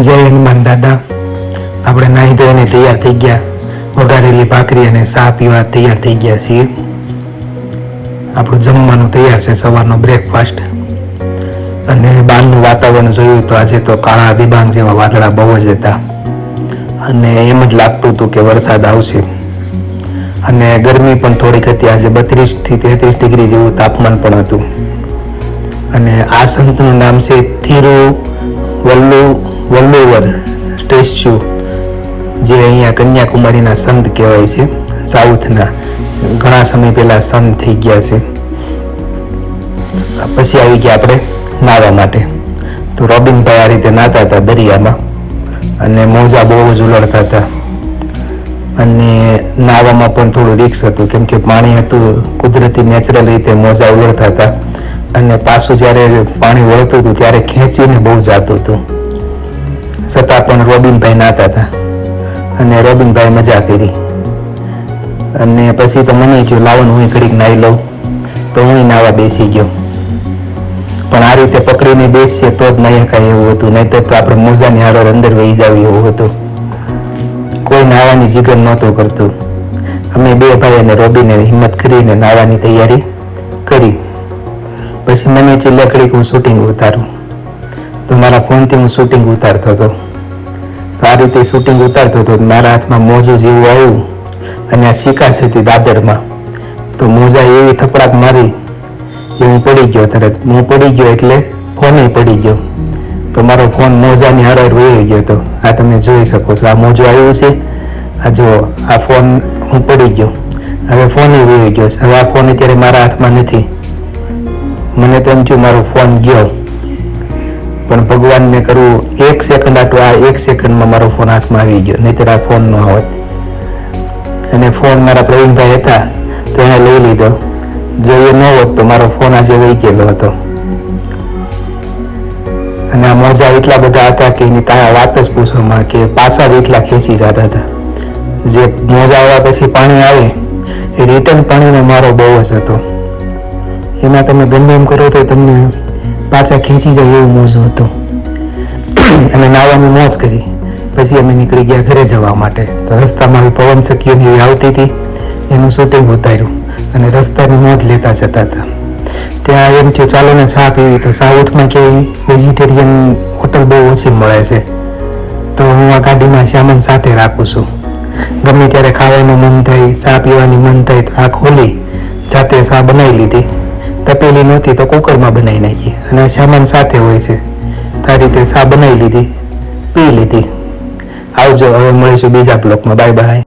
જય હનુમાન દાદા. આપણે નાહી ધોઈને તૈયાર થઈ ગયા. વઘારેલી ભાખરી અને ચા પીવા તૈયાર થઈ ગયા છીએ. આપણું જમવાનું તૈયાર છે, સવારનો બ્રેકફાસ્ટ અને બહારનું વાતાવરણ જોયું તો આજે તો કાળા દિબાંગ જેવા વાદળા બહુ જ હતા. અને એમ જ લાગતું હતું કે વરસાદ આવશે. અને ગરમી પણ થોડીક હતી, આજે બત્રીસથી તેત્રીસ ડિગ્રી જેવું તાપમાન પણ હતું. અને આ સંતનું નામ છે, થિરુ જે કન્યાકુમારીના સંત કહેવાય છે. સાઉથના ઘણા સમય પહેલા સંત થઈ ગયા છે. પછી આવી ગયા આપણે નાહવા માટે. તો રોબિનભાઈ આ રીતે નાહતા હતા દરિયામાં અને મોજા બહુ જ ઉલળતા હતા. અને નાહવામાં પણ થોડું રિક્સ હતું, કેમ કે પાણી હતું, કુદરતી નેચરલ રીતે મોજા ઉલળતા હતા. અને પાછું જ્યારે પાણી વળતું હતું, ત્યારે ખેંચીને બહુ જાતું હતું. છતાં પણ રોબિનભાઈ નાતા હતા. અને રોબિનભાઈ મજા કરી. અને પછી તો મને કહ્યું લાવો ને હું ઘડીક નાહી લઉં. તો હું નાવા બેસી ગયો. પણ આ રીતે પકડીને બેસીએ તો જ નહીં કાંઈ એવું હતું. નહીં તો આપણે મોજાની હારોર અંદર વહી જાવી એવું હતું. કોઈ નાહવાની જીગર નહોતું કરતું. અમે બે ભાઈ અને રોબીને હિંમત કરીને નાહવાની તૈયારી કરી. પછી મને થયું લે ઘડીક હું શૂટિંગ ઉતારું. તો મારા ફોનથી હું શૂટિંગ ઉતારતો હતો. આ રીતે શૂટિંગ ઉતારતો હતો મારા હાથમાં મોજું જેવું આવ્યું અને આ શિકાસ હતી દાદરમાં. તો મોજા એવી થપડાક મારી કે હું પડી ગયો તરત. હું પડી ગયો એટલે ફોને પડી ગયો. તો મારો ફોન મોજાની હરોર વહી ગયો હતો. આ તમે જોઈ શકો છો. આ મોજું આવ્યું છે. આ જો, આ ફોન હું પડી ગયો. હવે ફોન વહી ગયો છે. હવે આ ફોન અત્યારે મારા હાથમાં નથી. મને તો એમ થયું મારો ફોન ગયો. પણ ભગવાનને કરવું એક સેકન્ડ આટલું આ એક સેકન્ડમાં મારો ફોન હાથમાં આવી ગયો. નહીં આ ફોન ન આવત અને ફોન મારા પ્રવીણભાઈ હતા, તો એણે લઈ લીધો. જો ન હોત, તો મારો ફોન આજે વહી ગયેલો હતો. અને આ મોજા એટલા બધા હતા કે એની તા વાત જ પૂછવામાં કે પાછા જ એટલા ખેંચી જતા હતા. જે મોજા આવ્યા પછી પાણી આવે, એ રિટર્ન પાણીનો મારો બહુ જ હતો. એમાં તમે ગમે એમ કરો તો તમને પાછા ખેંચી જાય એવું મોજું હતું. અને નાવાની મોજ કરી. પછી અમે નીકળી ગયા ઘરે જવા માટે. તો રસ્તામાં આવી પવન સખીઓની આવતી હતી, એનું શૂટિંગ ઉતાર્યું અને રસ્તાની મોજ લેતા જતા હતા. ત્યાં એમ થયું, ચાલો ને ચા પીવી. તો સાઉથમાં ક્યાંય વેજીટેરિયન હોટલ બહુ ઓછી મળે છે. તો હું આ ગાડીમાં શ્યામન સાથે રાખું છું. ગમે ત્યારે ખાવાનું મન થાય, ચા પીવાની મન થાય, તો આ ખોલી જાતે ચા બનાવી લીધી. તપેલી નહોતી તો કુકરમાં બનાવી નાખી. અને સામાન સાથે હોય છે. તો આ રીતે સા બનાવી લીધી? પી લીધી. આવજો, હવે મળીશું બીજા બ્લોકમાં. Bye bye.